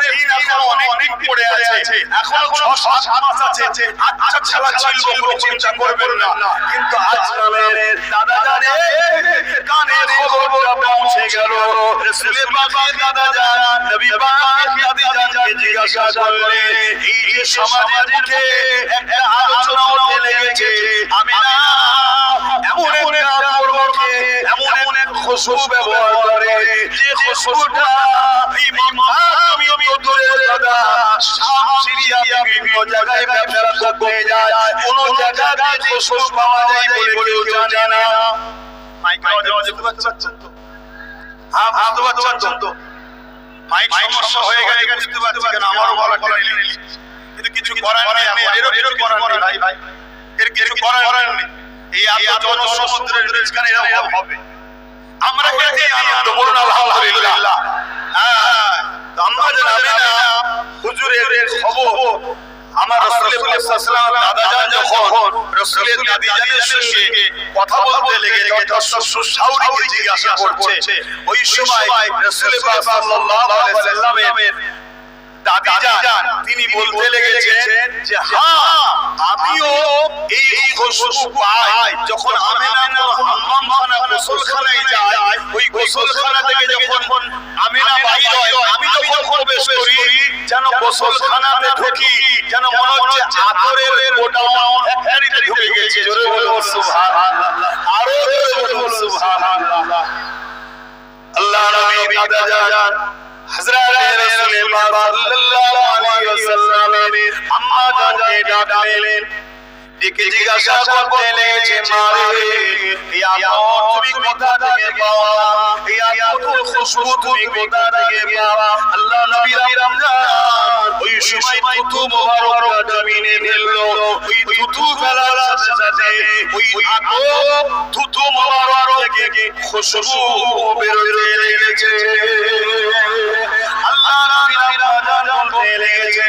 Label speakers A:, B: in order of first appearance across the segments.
A: দিন এখনও অনেক পড়ে আছে। এখনও ছ সাত মাস আছে আচ্ছা কোনো চিন্তা করবেন না। কিন্তু আজকালের দাদা জানে কানে খবরটা পৌঁছে গেল। রসুলের দাদা জান নবী দাদি জানকে জিজ্ঞাসা করলে এই যে সমাজের একটা আলোচনা লেগেছে। খুশবু ব্যবহার করে যে খুশবুটা এই মামি আমি দূরে দাদা শাম সিরিয়া বিভিন্ন জায়গায় ব্যবসা করতে যায় কোন জায়গায় খুশবু পাওয়া যায় বলে জানে না। মাইক বুঝতে পারছেন তো? হ্যাঁ বুঝতে পারছেন তো? মাইক সমস্যা হয়ে গেলে বুঝতে পারছি কেন? আমারও বলা করা কিন্তু কিছু করার নেই এরও কিছু করার ভাই। ভাই। এর কিছু করার নেই। এই এত জনসমুদ্রের মাঝখানে এরকম হবে? আমরা পেয়েছি আনন্দ বলুন আলহামদুলিল্লাহ। হ্যাঁ খবর, আমার রাসূলের সাল্লাল্লাহু কথা বলতে লেগে যথেষ্ট সুশাউরিকে জিজ্ঞাসা করছে। ওই সময় রাসূলের সাল্লাল্লাহু আলাইহি সাল্লামের দাদি যান তিনি বলতে লেগেছেন যে হ্যাঁ আমিও এই খুশবু পাই। যখন আমিনা হাম্মামখানা গোসলখানায় যায় ওই গোসলখানা থেকে যখন আমিনা বাইর হয় আমি যখন প্রবেশ করি যেন গোসলখানাতে ঢুকি যেন মনে হচ্ছে আতরের গোডাউন ফ্যাক্টরিতে ঢুকে গেছে। জোরে বলুন সুবহানাল্লাহ। আরও জোরে বলুন সুবহানাল্লাহ। আল্লাহ নবী দাদা যান। হযরত রাসূল পাক সাল্লাল্লাহু আলাইহি ওয়াসাল্লাম আম্মা জানকে ডাকলেন ডেকে জিজ্ঞাসা করতে লেগেছে মারে ইয়া তুমি কোথা থেকে পাওয়া ইয়া কত খুশবু তুমি কোথা থেকে পাওয়া। আল্লাহ নবী রমজান ওই সময় তুতু মোবারক জমিনে ফেলল, ওই তুতু ফেলার সাথে সাথে ওই আতো তুতু মোবারক থেকে খুশবু বেরোতে লেগেছে। আল্লাহ নবী রমজান বলতে লেগেছে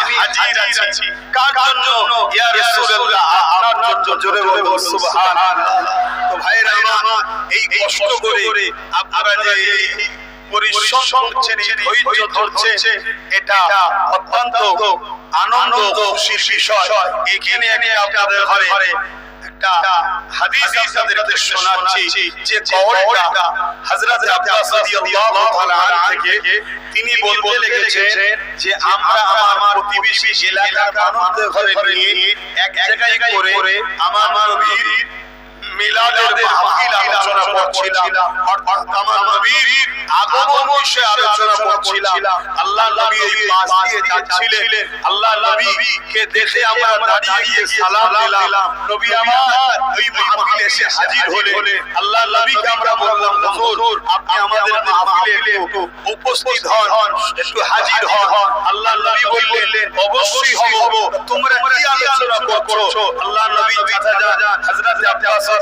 A: আমি হাজির আছি। কার জন্য? ইয়া রাসূলুল্লাহ আপনার জন্য জোরে বলব সুবহানাল্লাহ। তো ভাইরা আমার এই কষ্ট করে আপনারা যে পরিশ্রম করছেন এই ধৈর্য ধরছে এটা অত্যন্ত আনন্দ খুশির বিষয়। এখানে এনে আপনাদের ঘরে একটা হাদিস আপনাদেরকে শোনাচ্ছি যে কওলটা হযরত আব্বাস রাদিয়াল্লাহু তাআলা থেকে তিনি বলতে লেগেছেন যে আমরা আমার প্রতিবেশী এলাকার মানুষদের ঘরে নিয়ে এক জায়গায় করে আমার নবীর মিলাদের মাহফিল আলোচনা করছিলাম। অর্থাৎ আমার নবীর আগমন বিষয়ে আলোচনা করছিলাম। আল্লাহ নবী এই পাশ দিয়ে যাচ্ছিলেন। আল্লাহ নবীকে দেখে আমরা দাঁড়িয়ে গিয়ে সালাম দিলাম। নবী আমার ওই মাহফিলে এসে হাজির হলে আল্লাহ নবীকে আমরা বললাম হুজুর আপনি আমাদের মাহফিলে একটু উপস্থিত হন একটু হাজির হন। আল্লাহ নবী বললেন অবশ্যই হব। তোমরা কি আলোচনা করছ? আল্লাহ নবী কথা যা হযরত আব্বাস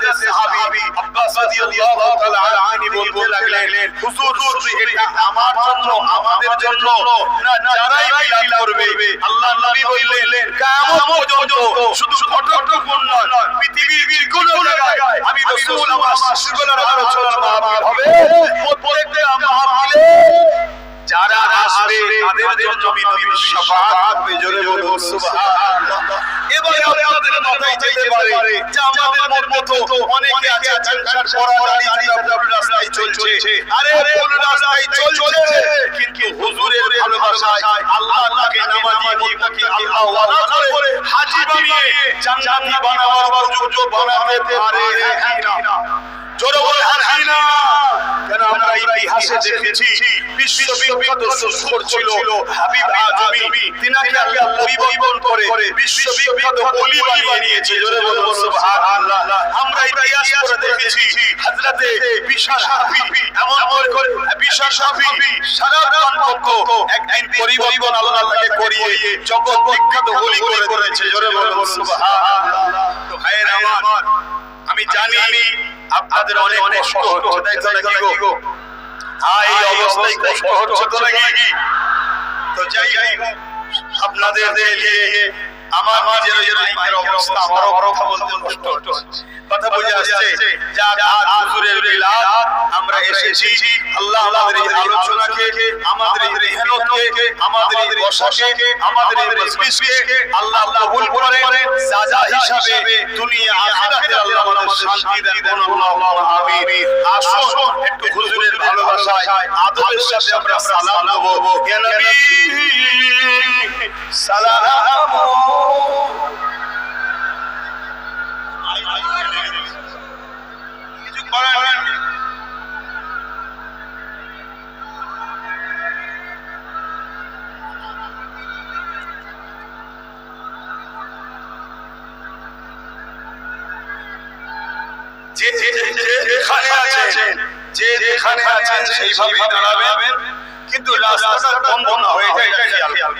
A: হযরত সাহাবী আব্বাস রাদিয়াল্লাহু তাআলা আনহু বলতে লাগলেন হুজুর শুধু এটা আমার জন্য আমাদের জন্য। না যারাই বিলাপ করবে আল্লাহ নবী বললেন কিয়ামত পর্যন্ত শুধু ঘটকপুর নয় পৃথিবীর কোনো জায়গায় আমি রাসূল আমার শিশুগুলোর আলোচনা মাহফিল হবে। প্রত্যেকটা মাহফিলে যারা আসবে তাদের জন্য আমি নবীর শাফাআত জোরে বলুন সুবহানাল্লাহ। এবারে আপনাদের মাথায় যেতে পারে যে আমাদের মতো অনেকে আছে সংসার করা দাঁড়িয়ে ভুল রাস্তায় চলছে। আরে ভুল রাস্তায় চলছে। কিন্তু হুজুরের ভালোবাসায় আল্লাহ তাকে নামাজি মুত্তাকি আল্লাহ ওয়ালা করে? হাজী বানিয়ে জান্নাতি বানাবার সুযোগ হতে পারে কি না। জোরে বলে কি না। কেন আমরা ইতিহাসে দেখেছি বিশ্ববিখ্যাত সুস্কর ছিল হাবিব আজমি তিনাকে আল্লাহ পরিবর্তন করে বিশ্ববিখ্যাত ওলি বানিয়ে নিয়েছে জোরে বলে সুবহানাল্লাহ। আমরা ইতিহাস করে দেখেছি হযরতে বিশাল হাফি এমন করে বিশাল হাফি সারা একদিন পরিবর্তন আল্লাহ তাকে করিয়ে জগৎ বিখ্যাত করে করেছে জোরে বলে সুবহানাল্লাহ। তো ভাইয়েরা আমার আমি জানি আপনাদের অনেক কষ্ট হচ্ছে তাই তো নাকি গো হ্যাঁ এই অবস্থায় কষ্ট হচ্ছে তো নাকি তো যাই যাই আপনাদের আমার নিজের মায়ের অবস্থা আমারও কথা বলতে কষ্ট হচ্ছে। কথা বুঝে আসছে যা আজ হুজুরের এসেছি। আল্লাহ আমাদের এই আলোচনাকে আমাদের এই মেহনতকে আমাদের এই বসাকে আমাদের এই মজলিসকে আল্লাহ কবুল করে সাজা হিসাবে দুনিয়া আখিরাতে আল্লাহ আমাদের শান্তি দেন। আল্লাহুম্মা আমিন। আসুন একটু হুজুরের ভালোবাসায় আদবের সাথে আমরা সালাম দেব। ইয়া নবী সালাম। কিছু করার যে যেখানে আছেন যে যেখানে আছেন সেইভাবে দাঁড়াবেন। কিন্তু রাস্তাটা বন্ধ না হয়ে যায় এটা খেয়াল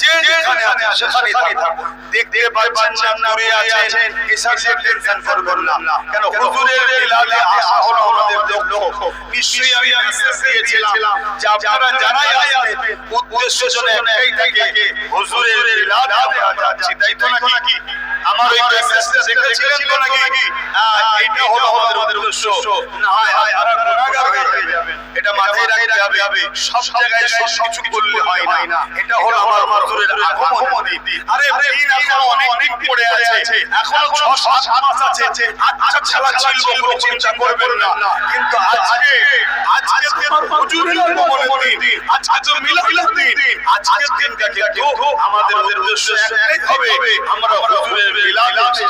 A: যে যেখানে আছেন সেখানেই থাকুন। দেখতে পাচ্ছেন না দূরে আছেন এসব টেনশন করবেন না। কেন? হুজুরের মিলাদে আসা হলো আমাদের লক্ষ্য। নিশ্চয়ই আমি মেসেজ দিয়েছিলাম। যে আপনারা যারাই আসবেন উদ্দেশ্য যেন একটাই থাকে হুজুরের মিলাদে আমরা যাচ্ছি। তাই তো নাকি? আমার ওই মেসেজটা দেখেছিলেন তো নাকি? এইটা হলো আমাদের উদ্দেশ্য না হয় আপনারা গুনাহগার হয়ে যাবেন এটা মাথায় রাখতে হবে। সব জায়গায় সব কিছু করলে হয় না। এটা হলো আমার হুজুরের আগমনী আরে দিন এখনও অনেক দিন পড়ে আছে। এখনও ছ সাত মাস আছে। আচ্ছা খেলা ছিল কোনো চিন্তা করবেন না। কিন্তু আজকে আজকে তোমার হুজুরের আগমনের দিন আজকে তো মিলাদ দিন আজকের দিনটা আমাদের উদ্দেশ্য একটাই হবে আমরা হুজুরের মিলাদ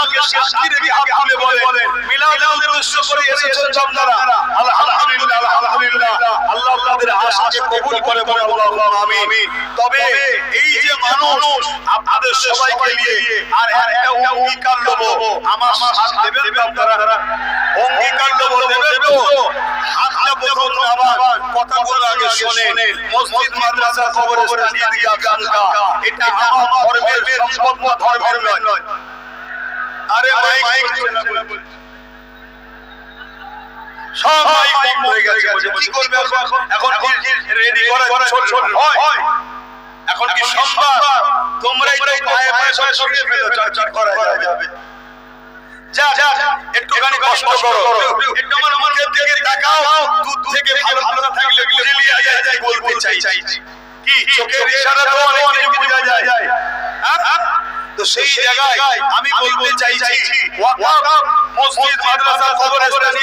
A: আল্লাহকে সাক্ষী রেখে হাত তুলে বলে মিলাদের উদ্দেশ্য করে এসেছেন আপনারা আলহামদুলিল্লাহ আলহামদুলিল্লাহ। আল্লাহ আপনাদের আশাকে কবুল করে বলে আল্লাহ আমিন। তবে এই যে মানুষ, আপনাদের সবাইকে নিয়ে আর একটা অঙ্গীকার নেব। আমার সাথ দেবেন আপনারা? অঙ্গীকার নেব, দেবেন তো? হাতটা প্রথম আবার কথাগুলো আগে শোনেন। মসজিদ মাদ্রাসা ঈদগাহ খানকা এটা আমার ধর্মের সম্পদ, ধর্মের নয়। আরে মাইক সব মাইক হয়ে গেছে কি করবে এখন? এখন রেডি করা হয়। এখন কি সম্ভব? তোমরাই তো পায়ে পায়ে সব সরিয়ে ফেলো চর্চা করা যাবে। যা যা একটুখানি কষ্ট করো। একটু আমার মুখের দিকে তাকাও। দুধ থেকে ভালো ভালো থাকলে বুঝে লিয়া যায় বলতে চাই কি? চোখের ইশারা তো অনেক কিছু বোঝা যায়। হ্যাঁ? তো সেই জায়গায় আমি বলতে চাইছি ওয়াকাফ মসজিদ মাদ্রাসা কবরস্থান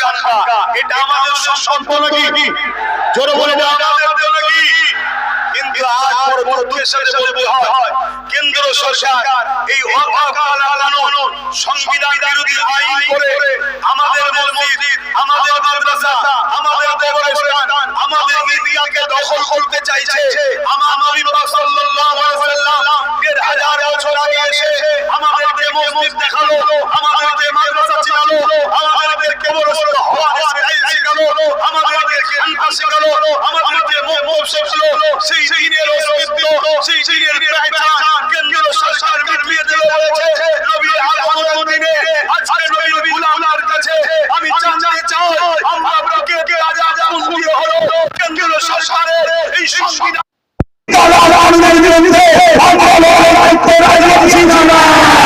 A: খানকা এটা আমাদের সম্পদ নাকি জোরে বলে আমাদের জন্য কি? কিন্তু আজ পরবর্তীর সাথে বলতে হয় কেন্দ্র সরকার এই কানুন সংবিধান বিরোধী আইন করে আমাদের মসজিদ আমাদের মাদ্রাসা আমাদের কবরস্থান আমাদের ঈদগাহকে দখল করতে চাইছে। আমার নবী সাল্লাল্লাহু আলাইহি ওয়াসাল্লাম তৌফিক দেখাল আমাদেরকে মাদ্রাসা শেখালো আমাদেরকে কবরস্থ হওয়ার স্টাইল শেখালো আমাদেরকে খানকা শেখালো আমাদেরকে মহবুব শেখালো সেই দিনের অস্তিত্ব, সেই দিনের পেহচান, কেন্দ্রীয় সরকার মিটিয়ে দিল বলেছে নবীর আগমন দিনে, আজকে নবীর গুলামের কাছে আমি জানতে চাই, আমরা বুকে রাজা জামুন দিয়ে হলো, কেন্দ্রীয় সরকারের এই সংবিধান তলার আন্দোলনের বিরুদ্ধে আন্দোলন করতে রাজি আছি না